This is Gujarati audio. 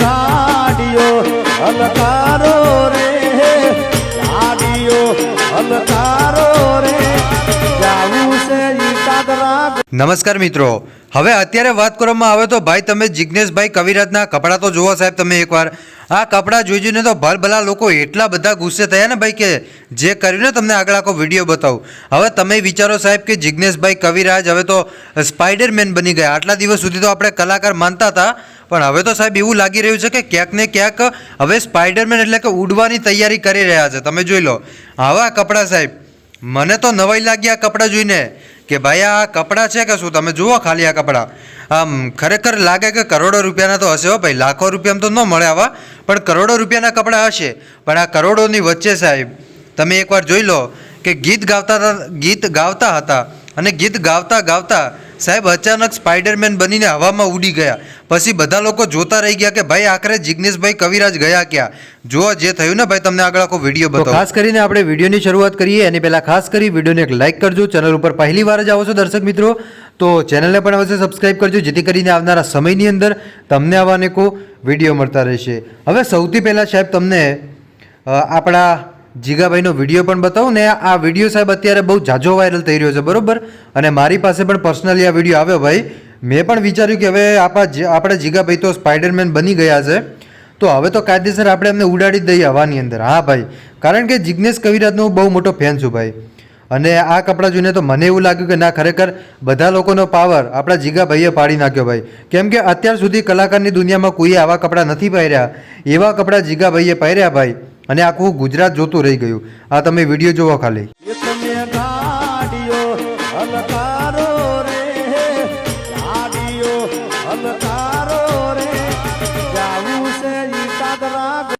ગાડીઓ હલકારો નમસ્કાર મિત્રો. હવે અત્યારે વાત કરવામાં આવે તો ભાઈ તમે જિજ્ઞેશભાઈ કવિરાજના કપડાં તો જુઓ સાહેબ તમે એકવાર. આ કપડાં જોઈ જોઈને તો ભલભલા લોકો એટલા બધા ગુસ્સે થયા ને ભાઈ કે જે કર્યું તમને આગળ આખો વીડિયો બતાવું. હવે તમે વિચારો સાહેબ કે જિજ્ઞેશભાઈ કવિરાજ હવે તો સ્પાઈડરમેન બની ગયા. આટલા દિવસ સુધી તો આપણે કલાકાર માનતા હતા. પણ હવે તો સાહેબ એવું લાગી રહ્યું છે કે ક્યાંક ને ક્યાંક હવે સ્પાઈડરમેન એટલે કે ઉડવાની તૈયારી કરી રહ્યા છે. તમે જોઈ લો. આવા કપડાં સાહેબ. મને તો નવાઈ લાગી આ કપડાં જોઈને. કે ભાઈ, આ કપડાં છે કે શું? તમે જુઓ ખાલી આ કપડાં. આમ, ખરેખર લાગે કે કરોડો રૂપિયાના તો હશે હો ભાઈ. લાખો રૂપિયામાં તો ન મળે આવા. પણ કરોડો રૂપિયાના કપડાં હશે. પણ આ કરોડોની વચ્ચે સાહેબ, તમે એકવાર જોઈ લો કે ગીત ગાવતા ગીત ગાવતા હતા અને ગીત ગાવતા ગાવતા સાહેબ અચાનક સ્પાઈડરમેન બનીને હવામાં ઉડી ગયા. પછી બધા લોકો જોતા રહી ગયા કે ભાઈ આખરે જિગ્નેશભાઈ કવિરાજ ગયા ક્યાં? જો જે થયું ને ભાઈ તમને આગળ આખો વીડિયો બતાવો. ખાસ કરીને આપણે વિડીયોની શરૂઆત કરીએ. એની પહેલાં ખાસ કરી વિડીયોને એક લાઇક કરજો. ચેનલ ઉપર પહેલી વાર જ આવો છો દર્શક મિત્રો તો ચેનલને પણ અવશ્ય સબસ્ક્રાઇબ કરજો જેથી કરીને આવનારા સમયની અંદર તમને આવા અનેકો વીડિયો મળતા રહેશે. હવે સૌથી પહેલાં સાહેબ તમને આપણા જીગાભાઈનો વીડિયો પણ બતાવું ને આ વીડિયો સાહેબ અત્યારે બહુ ઝાઝો વાયરલ થઈ રહ્યો છે, બરોબર? અને મારી પાસે પણ પર્સનલી આ વીડિયો આવ્યો ભાઈ. મેં પણ વિચાર્યું કે હવે આપણા આપણા જીગાભાઈ તો સ્પાઈડરમેન બની ગયા છે. તો હવે તો કાયદેસર આપણે એમને ઉડાડી દઈએ હવાની અંદર. હા ભાઈ. કારણ કે જિજ્ઞેશ કવિરાજનો હું બહુ મોટો ફેન છું ભાઈ. અને આ કપડાં જોઈને તો મને એવું લાગ્યું કે ના, ખરેખર બધા લોકોનો પાવર આપણા જીગાભાઈએ પાડી નાખ્યો ભાઈ. કેમ કે અત્યાર સુધી કલાકારની દુનિયામાં કોઈએ આવા કપડાં નથી પહેર્યા. એવા કપડાં જીગાભાઈએ પહેર્યા ભાઈ. અને આખું ગુજરાત જોતું રહી ગયું. આ તમે વીડિયો જોવો ખાલી.